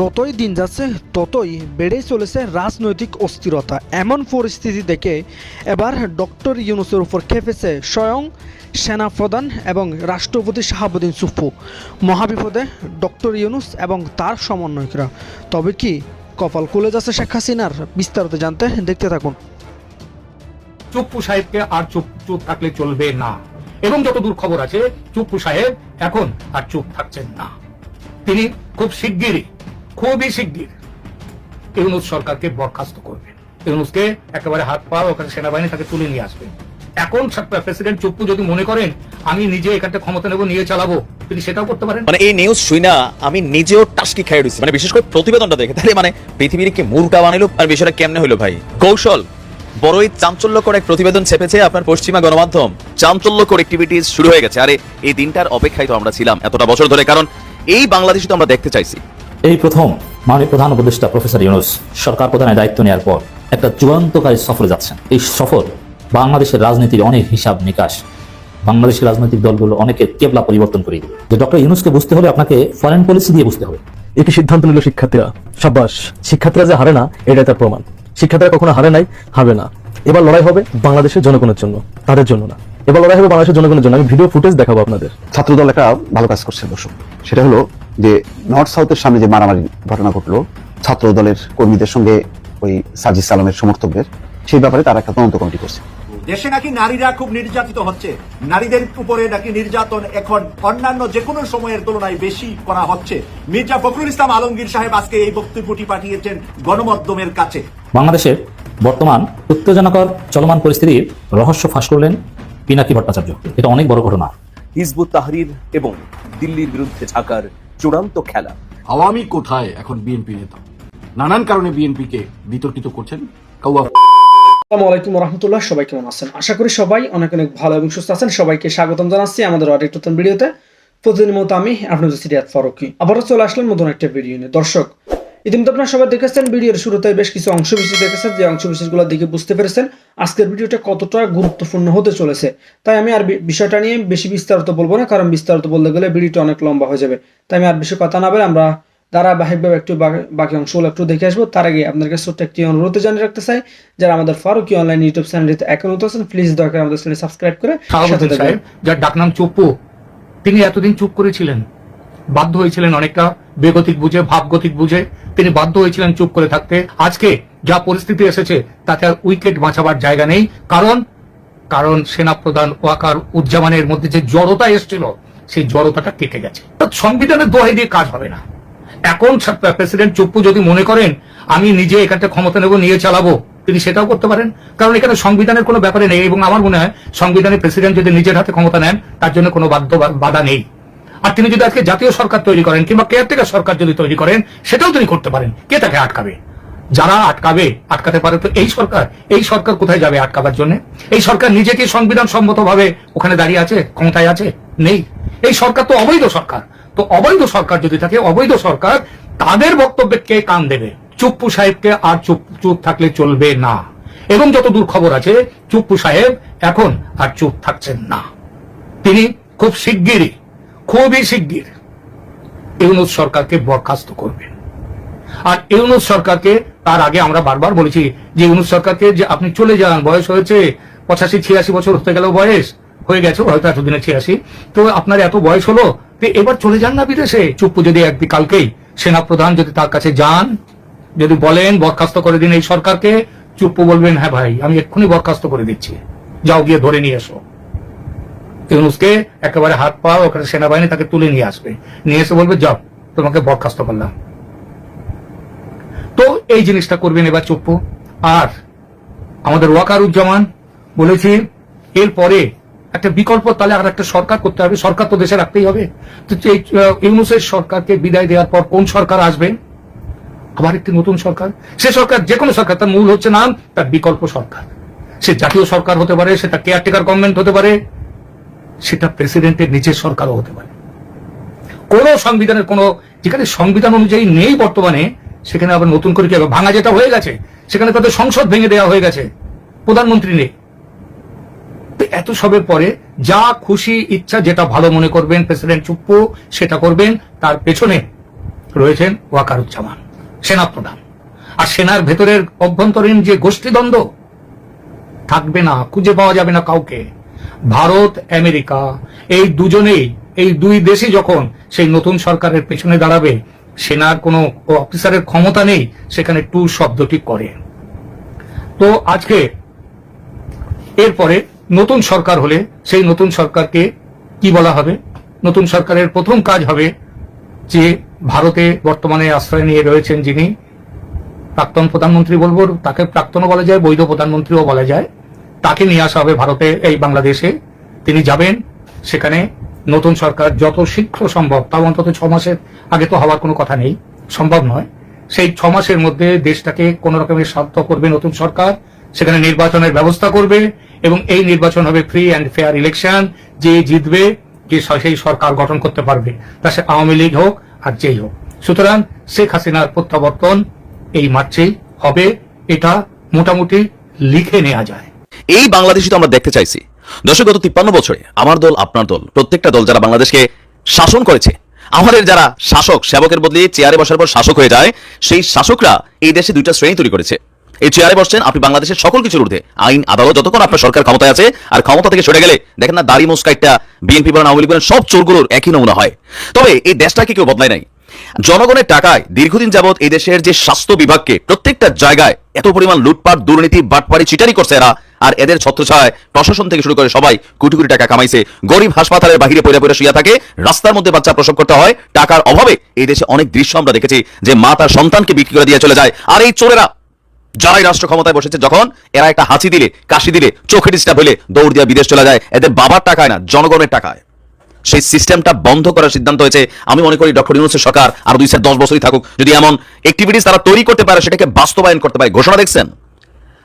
যতই দিন যাচ্ছে, ততই বেড়েই চলেছে রাজনৈতিক অস্থিরতা। এমন পরিস্থিতি দেখে এবার ডক্টর ইউনুসের উপর খেপেছে স্বয়ং সেনাপ্রধান এবং রাষ্ট্রপতি শাহাবুদ্দিন সুফু মহাবিপদে ডক্টর ইউনুস এবং তার সমন্বয়করা। তবে কি কপাল খুলে যাচ্ছে শেখ হাসিনার? বিস্তারিত জানতে দেখতে থাকুন। চুপ্পু সাহেবকে আর চুপ চুপ থাকলে চলবে না। এবং যতদূর খবর আছে চুপ্পু সাহেব এখন আর চুপ থাকছেন না। তিনি খুব শিগগিরই খুবই শিগগির ইউনুস সরকারকে বরখাস্ত করবেন ইউনুসকে একেবারে হাত পা ওখানে সেনাবাহিনী তাকে তুলে নিয়ে আসবেন এখন প্রেসিডেন্ট চুপ্পু যদি মনে করেন, আমি নিজে এখানটা ক্ষমতা নেব, নিয়ে চালাবো, তিনি সেটাও করতে পারেন। মানে এই নিউজ শুই না, আমি নিজেও টাস্কি রয়েছি মানে বিশেষ করে প্রতিবেদনটা দেখে, তাহলে মানে পৃথিবীর কি বানাইলো আর বিষয়টা কেমনে হইল ভাই? কৌশল, বড়ই চাঞ্চল্যকর এক প্রতিবেদন ছেপেছে আপনার পশ্চিমা গণমাধ্যম। চাঞ্চল্যকর অ্যাক্টিভিটিস শুরু হয়ে গেছে। আরে, এই দিনটার অপেক্ষায় তো আমরা ছিলাম এতটা বছর ধরে, কারণ এই বাংলাদেশে তো আমরা দেখতে চাইছি। এই প্রথম মাননীয় প্রধান উপদেষ্টা প্রফেসর ইউনুস সরকার প্রধানের দায়িত্ব নেওয়ার পর একটা চূড়ান্তকারী সফরে যাচ্ছেন। এই সফর বাংলাদেশের রাজনীতির অনেক হিসাব নিকাশ। বাংলাদেশের রাজনৈতিক দলগুলো অনেকে কেবলা পরিবর্তন করে দিবে। যে ডক্টর ইউনুসকে বুঝতে হলে আপনাকে ফরেন পলিসি দিয়ে বুঝতে হবে। একটি সিদ্ধান্ত নিল শিক্ষার্থীরা। সাব্বাস শিক্ষার্থীরা যে হারে না এটা তার প্রমাণ। শিক্ষার্থীরা কখনো হারে নাই হারবে না। এবার লড়াই হবে বাংলাদেশের জনগণের জন্য তাদের জন্য না। এবার লড়াই হবে বাংলাদেশের জনগণের জন্য। আমি ভিডিও ফুটেজ দেখাবো আপনাদের। ছাত্রদল একটা ভালো কাজ করছে দর্শক সেটা হলো যে নর্থ সাউথের সামনে যে মারামারি ঘটনা ঘটলো ছাত্র দলের কর্মীদের সঙ্গে ওই সাজিদ সালামের সমর্থকদের সেই ব্যাপারে তারা একটা তদন্ত কমিটি করছে। দেশে নাকি নারীরা খুব নির্যাতিত হচ্ছে। নারীদের উপরে নাকি নির্যাতন এখন অন্যান্য যে কোনো সময়ের তুলনায় বেশি করা হচ্ছে। মির্জা ফখরুল ইসলাম আলমগীর সাহেব আজকে এই বক্তব্যটি পাঠিয়েছেন গণমাধ্যমের কাছে। বাংলাদেশের বর্তমান উত্তেজনাকর চলমান পরিস্থিতির রহস্য ফাঁস করলেন পিনাকি ভট্টাচার্য। এটা অনেক বড় ঘটনা। হিজবুত তাহরির এবং দিল্লির বিরুদ্ধে ঢাকার চূড়ান্ত খেলা। আওয়ামী কোথায় এখন বিএনপি নেতা? নানান কারণে বিএনপিকে বিতর্কিত করছেন কাউয়া আসসালামু আলাইকুম রহমতুল্লাহ সবাই কেমন আছেন? আশা করি সবাই অনেক অনেক ভালো এবং সুস্থ আছেন। সবাইকে স্বাগতম জানাচ্ছি আমাদের আরেক নতুন ভিডিওতে। প্রতিদিনের মতো আমি আপনাদের সিরিয়াত ফারুকি। আবারও চলে আসলাম নতুন একটা ভিডিও নিয়ে। দর্শক ইতিমধ্যে আপনারা সবাই দেখেছেন ভিডিওর শুরুতে বেশ কিছু অংশ বিশেষ দেখেছেন। যে অংশ বিশেষগুলো দেখে বুঝতে পেরেছেন আজকের ভিডিওটা কতটা গুরুত্বপূর্ণ হতে চলেছে। তাই আমি আর বিষয়টা নিয়ে বেশি বিস্তারিত বলব না কারণ বিস্তারিত বলতে গেলে ভিডিওটা অনেক লম্বা হয়ে যাবে। তাই আমি আর বেশি কথা না বলে আমরা ধারাবাহিকভাবে একটু বাকি অংশগুলো একটু দেখে আসব। তার আগে আপনার কাছে ছোট্ট একটি অনুরোধ জানিয়ে রাখতে চাই যারা আমাদের ফারুকি অনলাইন ইউটিউব চ্যানেলটিতে এখন আছেন প্লিজ দয়া করে আমাদের চ্যানেল সাবস্ক্রাইব করে যার ডাকনাম চুপ্পু তিনি এতদিন চুপ করেছিলেন। বাধ্য হয়েছিলেন অনেকটা বেগতিক বুঝে, ভাবগতিক বুঝে। তিনি বাধ্য হয়েছিলেন চুপ করে থাকতে। আজকে যা পরিস্থিতি এসেছে, তাতে আর উইকেট বাঁচাবার জায়গা নেই। কারণ কারণ সেনা সেনাপ্রধান ওয়াকার উজ্জামানের মধ্যে যে জড়তা এসেছিল, সেই জড়তাটা কেটে গেছে। সংবিধানের দোহাই দিয়ে কাজ হবে না। এখন প্রেসিডেন্ট চুপ্পু যদি মনে করেন, আমি নিজে এখানটা ক্ষমতা নেব, নিয়ে চালাবো, তিনি সেটাও করতে পারেন। কারণ এখানে সংবিধানের কোনো ব্যাপারে নেই, এবং আমার মনে হয় সংবিধানে প্রেসিডেন্ট যদি নিজের হাতে ক্ষমতা নেন, তার জন্য কোনো বাধ্য বাধা নেই। আর তিনি যদি আজকে জাতীয় সরকার তৈরি করেন কিংবা কেয়ারটেকার সরকার যদি তৈরি করেন, সেটাও তিনি করতে পারেন। কে তাকে আটকাবে? যারা আটকাবে, আটকাতে পারে তো এই সরকার। এই সরকার কোথায় যাবে আটকাবার জন্য? এই সরকার নিজেকে সংবিধান সম্মতভাবে ওখানে দাঁড়িয়ে আছে, ক্ষমতায় আছে? নেই। এই সরকার তো অবৈধ সরকার। তো অবৈধ সরকার যদি থাকে, অবৈধ সরকার তাদের বক্তব্যে কে কান দেবে? চুপ্পু সাহেবকে আর চুপ চুপ থাকলে চলবে না। এবং যতদূর খবর আছে, চুপ্পু সাহেব এখন আর চুপ থাকছেন না। তিনি খুব শিগগিরই খুবই শিগগির ইউনুস সরকারকে বরখাস্ত করবেন আর ইউনুস সরকারকে তার আগে আমরা বারবার বলেছি যে ইউনুস সরকারকে যে আপনি চলে যান, বয়স হয়েছে পঁচাশি, ছিয়াশি বছর হতে গেল বয়স হয়ে গেছে, হয়তো এতদিনে ছিয়াশি। তো আপনার এত বয়স হলো, তো এবার চলে যান না বিদেশে। চুপ্পু যদি একদিন কালকেই সেনাপ্রধান যদি তার কাছে যান, যদি বলেন বরখাস্ত করে দিন এই সরকারকে, চুপ্পু বলবেন হ্যাঁ ভাই, আমি এক্ষুনি বরখাস্ত করে দিচ্ছি। যাও গিয়ে ধরে নিয়ে এসো। ইউনুসকে একেবারে হাত পা ওখানে সেনাবাহিনী তাকে তুলে নিয়ে আসবে। নিয়ে এসে বলবে, যাও, তোমাকে বরখাস্ত করলাম। তো এই জিনিসটা করবেন এবার চুপ্পু আর আমাদের ওয়াকারুজ্জামান বলেছি, এরপরে একটা বিকল্প তাহলে আর একটা সরকার করতে হবে। সরকার তো দেশে রাখতেই হবে। তো ইউনুসের সরকারকে বিদায় দেওয়ার পর কোন সরকার আসবে? আবার একটি নতুন সরকার? সে সরকার যে কোনো সরকার, তার মূল হচ্ছে নাম, তার বিকল্প সরকার। সে জাতীয় সরকার হতে পারে, সে সেটা কেয়ারটেকার গভর্নমেন্ট হতে পারে। সেটা প্রেসিডেন্টের নিচের সরকারও হতে পারে। কোন সংবিধানের কোন যেখানে সংবিধান অনুযায়ী নেই বর্তমানে, সেখানে আবার নতুন করে কি হবে? ভাঙা যেটা হয়ে গেছে, সেখানে তাদের সংসদ ভেঙে দেওয়া হয়ে গেছে, প্রধানমন্ত্রী নেই। এত সবের পরে যা খুশি, ইচ্ছা, যেটা ভালো মনে করবেন, প্রেসিডেন্ট চুপ্পু, সেটা করবেন, তার পেছনে রয়েছেন ওয়াকারুজ্জামান, সেনাপ্রধান। আর সেনার ভেতরের অভ্যন্তরীণ যে গোষ্ঠীদ্বন্দ্ব, থাকবে না, খুঁজে পাওয়া যাবে না কাউকে। ভারত, আমেরিকা, এই দুজনেই, এই দুই দেশে যখন সেই নতুন সরকারের পেছনে দাঁড়াবে, সেনার কোনো অফিসারের ক্ষমতা নেই, সেখানে টু শব্দটি করে। তো আজকে এরপরে নতুন সরকার হলে সেই নতুন সরকারকে কি বলা হবে? নতুন সরকারের প্রথম কাজ হবে যে ভারতে বর্তমানে আশ্রয় নিয়ে রয়েছেন যিনি, প্রাক্তন প্রধানমন্ত্রী বলব, তাকে প্রাক্তনও বলা যায়, বৈধ প্রধানমন্ত্রীও বলা যায়। তাকে নিয়ে আসা হবে ভারতে এই বাংলাদেশে। তিনি যাবেন সেখানে। নতুন সরকার যত শীঘ্র সম্ভব, তাও অন্তত ছ মাসের আগে তো হওয়ার কোনো কথা নেই। সম্ভব নয়। সেই ছ মাসের মধ্যে দেশটাকে কোন রকমের শান্ত করবে নতুন সরকার, সেখানে নির্বাচনের ব্যবস্থা করবে এবং এই নির্বাচন হবে ফ্রি অ্যান্ড ফেয়ার ইলেকশন যে জিতবে, যে সেই সরকার গঠন করতে পারবে। তা সে আওয়ামী লীগ হোক আর যেই হোক। সুতরাং শেখ হাসিনার প্রত্যাবর্তন এই মার্চেই হবে। এটা মোটামুটি লিখে নেওয়া যায়। এই বাংলাদেশই তো আমরা দেখতে চাইছি। দর্শক, গত তিপ্পান্ন বছরে আমার দল, আপনার দল, প্রত্যেকটা দল যারা বাংলাদেশকে শাসন করেছে, আমাদের যারা শাসক, সেবকের বদলে চেয়ারে বসার পর শাসক হয়ে যায়, সেই শাসকরা এই দেশে দুইটা শ্রেণি তৈরি করেছে। এই চেয়ারে বসছেন আপনি বাংলাদেশের সকল কিছুর ঊর্ধ্বে। আইন, আদালত, যতক্ষণ আপনার সরকার ক্ষমতায় আছে, আর ক্ষমতা থেকে সরে গেলে, দেখেন না, দাড়ি মুস্কাইটটা বিএনপি বলেন, আওয়ামী লীগ বলেন, সব চোরগুলোর একই নমুনা হয়। তবে এই দেশটাকে কেউ বদলায় নাই। জনগণের টাকায় দীর্ঘদিন যাবৎ এই দেশের যে স্বাস্থ্য বিভাগকে প্রত্যেকটা জায়গায় এত পরিমাণ লুটপাট, দুর্নীতি বাটপাড়ি চিটারি করছে এরা, আর এদের ছত্রছায় প্রশাসন থেকে শুরু করে সবাই কোটি কোটি টাকা কামাইছে। গরিব হাসপাতালের বাহিরে পড়ে পড়ে শুয়ে থাকে, রাস্তার মধ্যে বাচ্চা প্রসব করতে হয়, টাকার অভাবে এই দেশে অনেক দৃশ্য আমরা দেখেছি যে মা তার সন্তানকে বিক্রি করে দিয়ে চলে যায়। আর এই চোরেরা, যারাই রাষ্ট্র ক্ষমতায় বসেছে, যখন এরা একটা হাসি দিলে, কাশি দিলে, চোখে ডিস্টার্ব হলে দৌড় দিয়ে বিদেশ চলে যায়। এদের বাবার টাকায় না, জনগণের টাকায়। সেই সিস্টেমটা বন্ধ করার সিদ্ধান্ত হয়েছে। আমি মনে করি ডক্টর ইউনুসের সরকার আর দুই চার দশ বছরই থাকুক। যদি এমন অ্যাক্টিভিটিস তারা তৈরি করতে পারে, সেটাকে বাস্তবায়ন করতে পারে। ঘোষণা দেখছেন?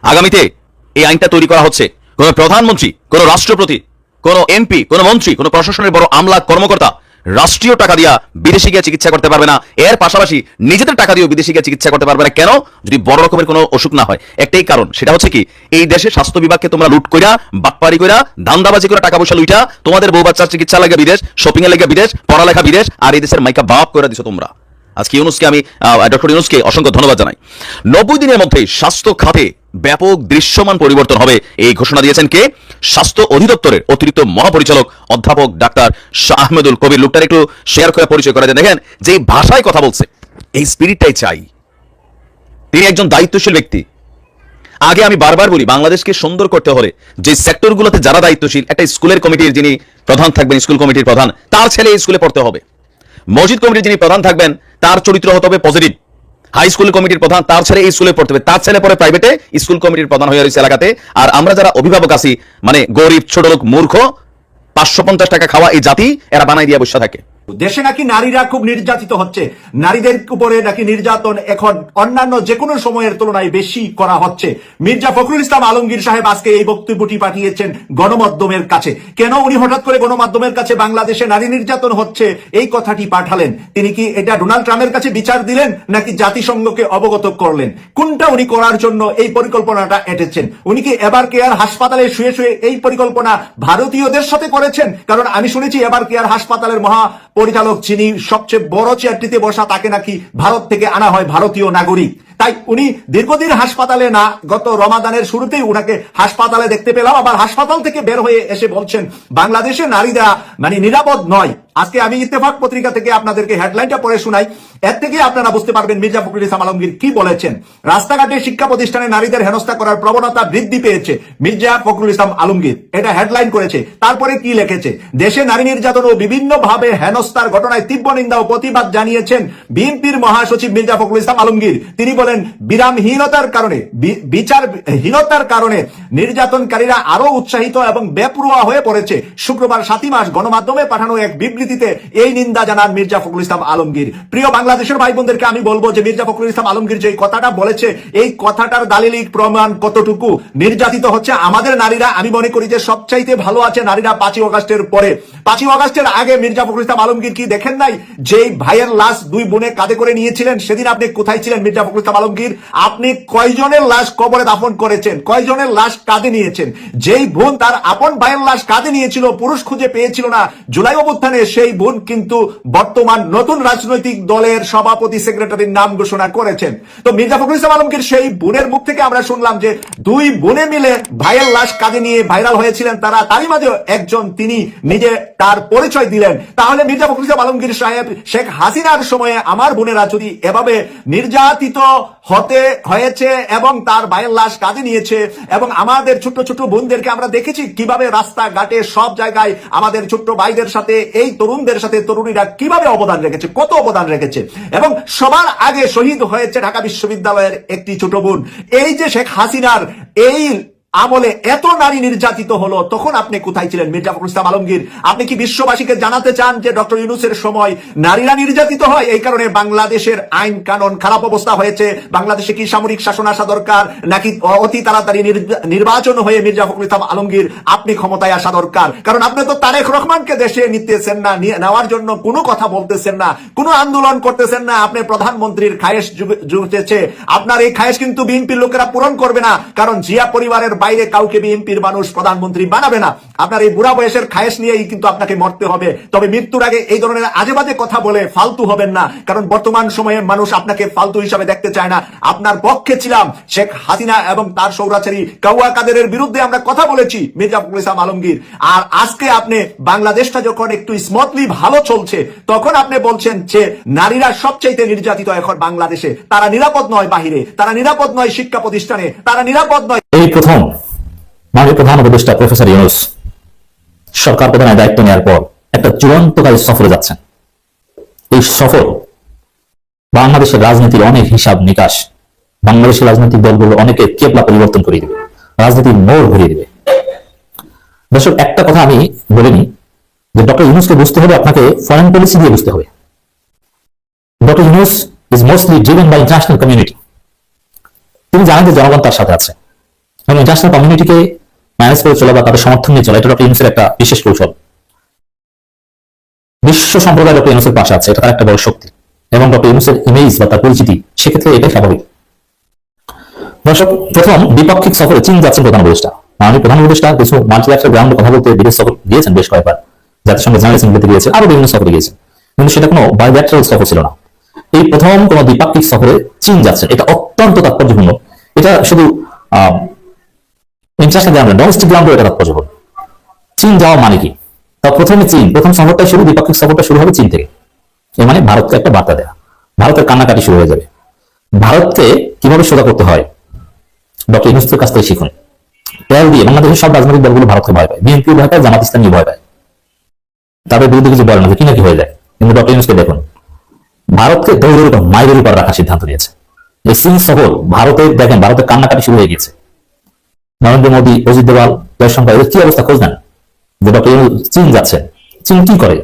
আগামীতে এই আইনটা তৈরি করা হচ্ছে। কোন প্রধানমন্ত্রী, কোন রাষ্ট্রপতি, কোন এমপি, কোন মন্ত্রী, কোন প্রশাসনের বড় আমলা কর্মকর্তা রাষ্ট্রীয় টাকা দিয়া বিদেশে গিয়ে চিকিৎসা করতে পারবে না। এর পাশাপাশি নিজেদের টাকা দিয়েও বিদেশে গিয়ে চিকিৎসা করতে পারবে না। কেন? যদি বড় রকমের কোনো অসুখ না হয়। একটাই কারণ, সেটা হচ্ছে কি, এই দেশে স্বাস্থ্য বিভাগকে তোমরা লুট কইরা, বাটপারি কইরা ধান্দাবাজি করে টাকা পয়সা লুইটা, তোমাদের বউ বাচ্চার চিকিৎসা লাগে বিদেশ শপিং এর লাগে বিদেশ, পড়ালেখা বিদেশ, আর এই দেশের মাইকা বাপ করে দিছো তোমরা। আজকে ইউনুসকে আমি ডক্টর ইউনুসকে অসংখ্য ধন্যবাদ জানাই। নব্বই দিনের মধ্যে স্বাস্থ্য খাতে ব্যাপক দৃশ্যমান পরিবর্তন হবে। এই ঘোষণা দিয়েছেন কে? স্বাস্থ্য অধিদপ্তরের অতিরিক্ত মহাপরিচালক অধ্যাপক ডাক্তার শাহ আহমেদুল কবির। লোকটার একটু শেয়ার করে পরিচয় করা যায়। দেখেন, যে ভাষায় কথা বলছে, এই স্পিরিটটাই চাই। তিনি একজন দায়িত্বশীল ব্যক্তি। আগে আমি বারবার বলি, বাংলাদেশকে সুন্দর করতে হলে যে সেক্টরগুলোতে যারা দায়িত্বশীল, একটা স্কুলের কমিটির যিনি প্রধান থাকবেন, স্কুল কমিটির প্রধান, তার ছেলে এই স্কুলে পড়তে হবে। মসজিদ কমিটির যিনি প্রধান থাকবেন, তার চরিত্র হতে হবে পজিটিভ হাই স্কুল কমিটির প্রধান, তার ছেলে স্কুলে পড়তে হবে। তার ছেলে পরে প্রাইভেটে স্কুল কমিটির প্রধান হয়ে রয়েছে এলাকাতে। আর আমরা যারা অভিভাবক আছি মানে গরিব, ছোট লোক, মূর্খ, পাঁচশো পঞ্চাশ টাকা খাওয়া এই জাতি, এরা বানাই দিয়ে বসে থাকে। দেশে নাকি নারীরা খুব নির্যাতিত হচ্ছে। নারীদের উপরে নাকি নির্যাতন এখন অন্যান্য যে কোনো সময়ের তুলনায় বেশি করা হচ্ছে। মির্জা ফখরুল ইসলাম আলমগীর সাহেব আজকে এই বক্তব্যটি পাঠিয়েছেন গণমাধ্যমের কাছে। কেন উনি হঠাৎ করে গণমাধ্যমের কাছে বাংলাদেশে নারী নির্যাতন হচ্ছে? এই কথাটি পাঠালেন। তিনি কি এটা ডোনাল্ড ট্রাম্পের কাছে বিচার দিলেন নাকি জাতিসংঘকে অবগত করলেন? কোনটা উনি করার জন্য এই পরিকল্পনাটা এঁটেছেন? উনি কি এবার কেয়ার হাসপাতালে শুয়ে শুয়ে এই পরিকল্পনা ভারতীয়দের সাথে করেছেন? কারণ আমি শুনেছি এবার কেয়ার হাসপাতালের মহা পরিচালক যিনি সবচেয়ে বড় চেয়ারটিতে বসা তাকে নাকি ভারত থেকে আনা হয় ভারতীয় নাগরিক। তাই উনি দীর্ঘদিন হাসপাতালে না, গত রমাদানের শুরুতেই উনাকে হাসপাতালে দেখতে পেলাম। আবার হাসপাতাল থেকে বের হয়ে এসে বলছেন, বাংলাদেশে নারীরা মানে নিরাপদ নয়। আজকে আমি ইত্তেফাক পত্রিকা থেকে আপনাদেরকে হেডলাইনটা পড়ে শোনাই। এর থেকে আপনারা বুঝতে পারবেন মির্জা ফখরুল ইসলাম আলমগীর কি বলেছেন। রাস্তাঘাটে শিক্ষা প্রতিষ্ঠানে নারীদের হেনস্থা করার প্রবণতা বৃদ্ধি পেয়েছে মির্জা ফখরুল ইসলাম আলমগীর। এটা হেডলাইন করেছে। তারপরে কি লিখেছে? দেশে নারী নির্যাতন ও বিভিন্ন ভাবে হেনস্থার ঘটনায় তীব্র নিন্দা ও প্রতিবাদ জানিয়েছেন বিএনপির মহাসচিব মির্জা ফখরুল ইসলাম আলমগীর। তিনি বলেন, বিরামহীনতার কারণে বিচারহীনতার কারণে নির্যাতনকারীরা আরও উৎসাহিত এবং বেপরোয়া হয়ে পড়েছে। শুক্রবার সাতই মাস গণমাধ্যমে পাঠানো এক বিবৃতিতে এই নিন্দা জানান মির্জা ফখরুল ইসলাম আলমগীর। প্রিয় বাংলাদেশের ভাই বোনদেরকে আমি বলব যে, মির্জা ফখরুল ইসলাম আলমগীর যে কথাটা বলেছে, এই কথাটার দালিলিক প্রমাণ কতটুকু? নির্যাতিত হচ্ছে আমাদের নারীরা। আমি মনে করি যে, সবচাইতে ভালো আছে নারীরা পাঁচই অগাস্টের পরে। পাঁচই অগাস্টের আগে মির্জা ফখরুল ইসলাম আলমগীর কি দেখেন নাই? যেই ভাইয়ের লাশ দুই বোনে কাঁধে করে নিয়েছিলেন, সেদিন আপনি কোথায় ছিলেন মির্জা ফখরুল ইসলাম আলমগীর, আপনি কয়জনের লাশ কবরে দাফন করেছেন? কয়জনের লাশ কাঁধে নিয়েছেন? যেই বোন তার আপন ভাইয়ের লাশ কাঁধে নিয়েছিল, পুরুষ খুঁজে পেয়েছিল না। জুলাই অভ্যুত্থানে সেই বোন কিন্তু বর্তমান নতুন রাজনৈতিক দলের সভাপতি সেক্রেটারির নাম ঘোষণা করেছেন। তো মির্জা ফখরুল ইসলাম আলমগীর সেই বোনের মুখ থেকে আমরা শুনলাম যে দুই বোনে মিলে ভাইয়ের লাশ কাঁধে নিয়ে ভাইরাল হয়েছিলেন তারা। তারই মাঝে একজন তিনি নিজে তার পরিচয় দিলেন। তাহলে মির্জা ফখরুল ইসলাম আলমগীর সাহেব শেখ হাসিনার সময়ে আমার বোনেরা যদি এভাবে নির্যাতিত হতে হয়েছে এবং তার ভাইয়ের লাশ কাজে নিয়েছে এবং আমাদের ছোট্ট ছোট্ট বোনদেরকে আমরা দেখেছি কীভাবে রাস্তাঘাটে সব জায়গায় আমাদের ছোট্ট ভাইদের সাথে, এই তরুণদের সাথে তরুণীরা কীভাবে অবদান রেখেছে, কত অবদান রেখেছে। এবং সবার আগে শহীদ হয়েছে ঢাকা বিশ্ববিদ্যালয়ের একটি ছোট বোন। এই যে শেখ হাসিনার এই আমলে এত নারী নির্যাতিত হলো, তখন আপনি কোথায় ছিলেন, মির্জা ফখরুল ইসলাম আলমগীর? আপনি কি বিশ্ববাসীকে জানাতে চান যে ডক্টর ইউনুসের সময় নারীরা নির্যাতিত হয়? এই কারণে বাংলাদেশের আইন কানুন খারাপ অবস্থা হয়েছে। বাংলাদেশে কি সামরিক শাসন আসা দরকার? নাকি অতি তাড়াতাড়ি নির্বাচন হয়ে মির্জা ফখরুল ইসলাম আলমগীর, আপনি ক্ষমতায় আসা দরকার? কারণ আপনি তো তারেক রহমানকে দেশে নিতেছেন না নেওয়ার জন্য কোনো কথা বলতেছেন না, কোনো আন্দোলন করতেছেন না। আপনি প্রধানমন্ত্রীর খায়েশ জুটেছে আপনার এই খায়েশ কিন্তু বিএনপির লোকেরা পূরণ করবে না, কারণ জিয়া পরিবারের বাইরে কাউকে বিএনপির মানুষ প্রধানমন্ত্রী বানাবে না। আপনার এই বুড়া বয়সের খায়েশ নিয়েই কিন্তু আপনাকে মরতে হবে। তবে মৃত্যুর আগে এই ধরনের আজে বাজে কথা বলে ফালতু হবেন না। কারণ বর্তমান সময়ে মানুষ আপনাকে ফালতু হিসাবে দেখতে চায় না। আপনার পক্ষে ছিলাম শেখ হাসিনা এবং তার সৌরাচারী কাউয়া কাদেরের বিরুদ্ধে আমরা কথা বলেছি মির্জা ইসলাম আলমগীর। আর আজকে আপনি বাংলাদেশটা যখন একটু স্মুথলি ভালো চলছে, তখন আপনি বলছেন যে নারীরা সবচাইতে নির্যাতিত এখন বাংলাদেশে। তারা নিরাপদ নয় বাহিরে, তারা নিরাপদ নয় শিক্ষা প্রতিষ্ঠানে, তারা নিরাপদ নয় এই প্রথম মাননীয় প্রধান উপদেষ্টা প্রফেসর ইউনুস। সরকার প্রধানের দায়িত্ব নেওয়ার পর একটা চূড়ান্তকারী সফরে যাচ্ছেন। এই সফর বাংলাদেশের রাজনীতির অনেক হিসাব নিকাশ, বাংলাদেশের রাজনৈতিক দলগুলো অনেকে কেবলা পরিবর্তন করে দিবে, রাজনীতির মোড় ঘুরিয়ে দিবে। দর্শক, একটা কথা আমি বলিনি যে ডক্টর ইউনুসকে বুঝতে হবে, আপনাকে ফরেন পলিসি দিয়ে বুঝতে হবে। Doctor Yunus is mostly driven by international community তিনি জানেন যে জনগণ তার সাথে আছে। এবং ইন্টারন্যাশনাল কমিউনিটিকে ম্যানেজ করে চলা বা তাদের সমর্থন নিয়ে চলা, এটা ডক্টর একটা বিশেষ কৌশল। বিশ্ব সম্প্রদায় ডক্টর ইউনুসের পাশে আছে, এটা তার একটা বড় শক্তি। এবং ডক্টর ইউনুসের ইমেজ বা তার পরিচিতি, সেক্ষেত্রে এটাই স্বাভাবিক। দর্শক, প্রথম দ্বিপাক্ষিক সফরে চীন যাচ্ছেন প্রধান উপদেষ্টা। মাননীয় প্রধান উপদেষ্টা কিছু মাল্টিল্যাটারাল গ্রাউন্ডে কথা বলতে বিদেশ সফর গিয়েছেন বেশ কয়েকবার। জাতিসংঘ জেনারেল অ্যাসেম্বলিতে গিয়েছেন আরও বিভিন্ন সফরে গিয়েছেন। কিন্তু সেটা কোনো বাইল্যাটারাল সফর ছিল না। এই প্রথম কোন দ্বিপাক্ষিক সফরে চীন যাচ্ছেন, এটা অত্যন্ত তাৎপর্যপূর্ণ। এটা শুধু ইন্টারন্যাশনাল গ্রাউন্ডে ডোমেস্টিক গ্রাউন্ডে এটা তাৎপর্যপূর্ণ চীন যাওয়া মানে কি? তা প্রথমে চীন, প্রথম সফরটা শুরু, দ্বিপাক্ষিক সফরটা শুরু হবে চীন থেকে। এর মানে ভারতকে একটা বার্তা দেয়া। ভারতের কান্নাকাটি শুরু হয়ে যাবে। ভারতকে কীভাবে সোজা করতে হয়? ডক্টর ইউনুসের কাছ থেকে শিখুন। ট্যাল দিয়ে বাংলাদেশের সব রাজনৈতিক দলগুলো ভারতকে ভয় পায়। বিএনপি ভয় পায়, জামাত ইসলামী ভয় পায়। তাদের বিরুদ্ধে কিছু বলে না কি নাকি হয়ে যায়। কিন্তু ডক্টর ইউনুসকে দেখুন, ভারতকে দৌড়ের উপর মাইরের উপর রাখার সিদ্ধান্ত নিয়েছে। এই চীন সফর ভারতের, দেখেন, ভারতের কান্নাকাটি শুরু হয়ে গেছে নরেন্দ্র মোদী, অজিত দেওয়াল, জয়শঙ্কর, এদের কি অবস্থা খোঁজ নেন? যে ডক্টর চীন যাচ্ছে। চীন কি করে?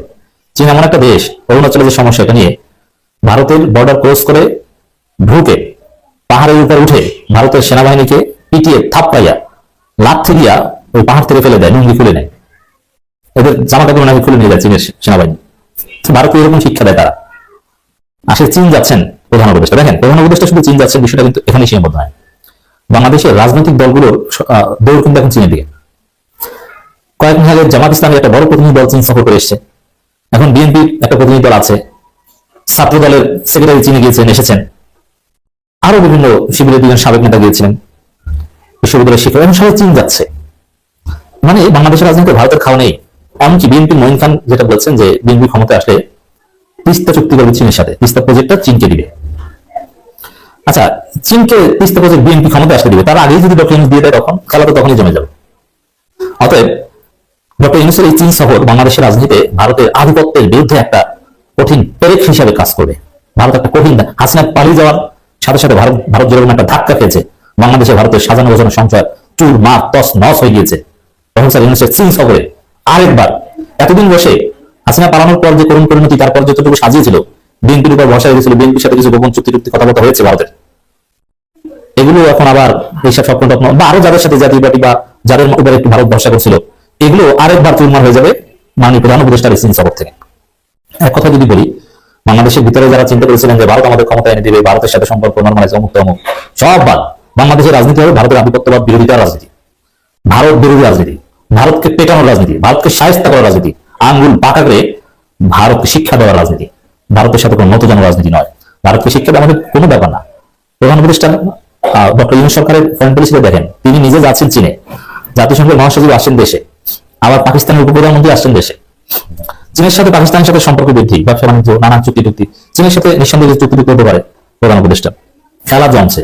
চীন এমন একটা দেশ, অরুণাচলের যে সমস্যা এটা নিয়ে ভারতের বর্ডার ক্রস করে ঢুকে পাহাড়ের উপর উঠে ভারতের সেনাবাহিনীকে পিটিয়ে থাপ্পাইয়া লাথি দিয়া ওই পাহাড় থেকে ফেলে দেয় লুঙ্গি খুলে নেয়। এদের জামা কাপড় নাকি খুলে নিয়ে যায় চীনের সেনাবাহিনী। তো ভারতকে এরকম শিক্ষা দেয় তারা। আসলে চীন যাচ্ছেন প্রধান উপদেষ্টা। দেখেন, প্রধান উপদেষ্টা শুধু চীন যাচ্ছেন, বিষয়টা কিন্তু এখানেই সীমাবদ্ধ নয় বাংলাদেশের রাজনৈতিক দলগুলোর দৌড় কিন্তু এখন চীনের দিকে। কয়েক মাস আগে জামাত ইসলামের একটা বড় প্রতিনিধি দল চীন সফর করে এসছে। এখন বিএনপির একটা প্রতিনিধি দল আছে। ছাত্র দলের সেক্রেটারি চীনে গিয়েছেন এসেছেন। আরও বিভিন্ন শিবিরের দুজন সাবেক নেতা গিয়েছিলেন। বিশ্ববিদ্যালয়ের শিক্ষক এখন সবাই চীন যাচ্ছে। মানে বাংলাদেশের রাজনীতিতে ভারতের খাওয়া নেই। এমনকি বিএনপি মঈন খান যেটা বলছেন যে বিএনপি ক্ষমতা আসলে তিস্তা চুক্তি করবে চীনের সাথে। তিস্তা প্রজেক্টটা চীনকে দিবে। আচ্ছা চীনকে তিস্তা প্রজেক্ট বিএনপি ক্ষমতা আসতে দিবে। তার আগেই যদি ডক্টর ইউনুস দিয়ে দেয় তখন খেলা তো তখনই জমে যাবে। অতএব ডক্টর ইউনুসের এই চীন সফর বাংলাদেশের রাজনীতিতে ভারতের আধিপত্যের বিরুদ্ধে একটা কঠিন পেরেক হিসাবে কাজ করবে। ভারত একটা কঠিন হাসিনা পালিয়ে যাওয়ার সাথে সাথে ভারত ভারত যেরকম একটা ধাক্কা খেয়েছে। বাংলাদেশে ভারতের সাজানো গোছানো সংসার চুর মা তস, নস হয়ে গিয়েছে। প্রফেসর ইউনুসের চীন সফরে আরেকবার এতদিন বসে হাসিনা পালানোর পর যে করুণ পরিণতি, তারপর যতটুকু সাজিয়েছিল বিএনপির উপর ভরসা হয়েছিল বিএনপির সাথে কিছু গোপন চুক্তি টুক্তি কথাবার্তা হয়েছে ভারতের। এগুলো এখন আবার এইসব স্বপ্ন টপ্ন বা আরও যাদের সাথে জাতীয় পার্টি বা যাদের উপর একটু ভারত ভরসা করছিল, এগুলো আরেকবার চুরমার হয়ে যাবে মাননীয় প্রধান উপদেষ্টার এই চীন থেকে। এক কথা যদি বলি, বাংলাদেশের ভিতরে যারা চিন্তা করেছিলেন যে ভারত আমাদের ক্ষমতা এনে দেবে, ভারতের সাথে সম্পর্ক নর্মালাইজ অমুক তমুক সব বাদ। বাংলাদেশের রাজনীতি হবে ভারতের আধিপত্যবাদ বিরোধিতার রাজনীতি। ভারত বিরোধী রাজনীতি। ভারতকে পেটানোর রাজনীতি। ভারতকে সাহিত্য করার রাজনীতি। আঙ্গুল বাঁকা করে ভারতকে শিক্ষা দেওয়ার রাজনীতি। ভারতের সাথে কোনো নতজন রাজনীতি নয়। ভারতকে শিক্ষা দেওয়া আমাদের কোনো ব্যাপার না। প্রধান উপদেষ্টা ডক্টর ইউনুস সরকারের ফরেন পলিসিতে দেখেন, তিনি নিজে যাচ্ছেন চীনে। জাতিসংঘের মহাসচিব আসছেন দেশে। আবার পাকিস্তানের উপপ্রধানমন্ত্রী আসছেন দেশে। চীনের সাথে পাকিস্তানের সাথে সম্পর্ক বৃদ্ধি, ব্যবসা বাণিজ্য নানান চুক্তি টুক্তি। চীনের সাথে নিঃসন্দেহে চুক্তি হতে পারে, প্রধান উপদেষ্টা। খেলা জমছে।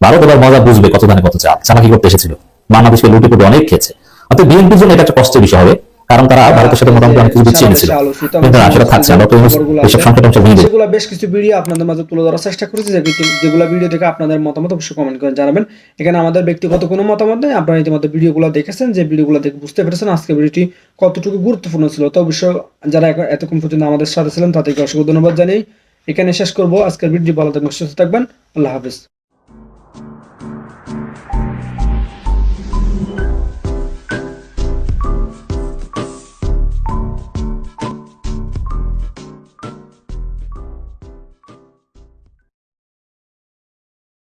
ভারত এবার মজা বুঝবে কত ধানে কত চাল চালাকি করতে এসেছিল। বাংলাদেশকে লুটে পুটে অনেক খেয়েছে অর্থাৎ বিএনপির জন্য এটা একটা কষ্টের বিষয় হবে। কারণ তারা ভারতের সাথে মোটামুটি অনেক কিছু বিচ্ছিন্ন ছিল। কিন্তু না সেটা থাকছে ডক্টর ইউনূস এইসব সংকট অংশ ভেঙে সেগুলো বেশ কিছু ভিডিও আপনাদের মাঝে তুলে ধরার চেষ্টা করেছি যে- যেগুলো ভিডিও থেকে আপনাদের মতামত অবশ্যই কমেন্ট করে জানাবেন। এখানে আমাদের ব্যক্তিগত কোনো মতামত নেই আপনারা ইতিমধ্যে ভিডিওগুলো দেখেছেন যে ভিডিওগুলো দেখে বুঝতে পেরেছেন আজকে ভিডিওটি কতটুকু গুরুত্বপূর্ণ ছিল। তো অবশ্যই যারা এতক্ষণ পর্যন্ত আমাদের সাথে ছিলেন তাদেরকে অসংখ্য ধন্যবাদ জানাই এখানে শেষ করব। আজকের ভিডিও ভালো থাকবেন সুস্থ থাকবেন আল্লাহ হাফিজ।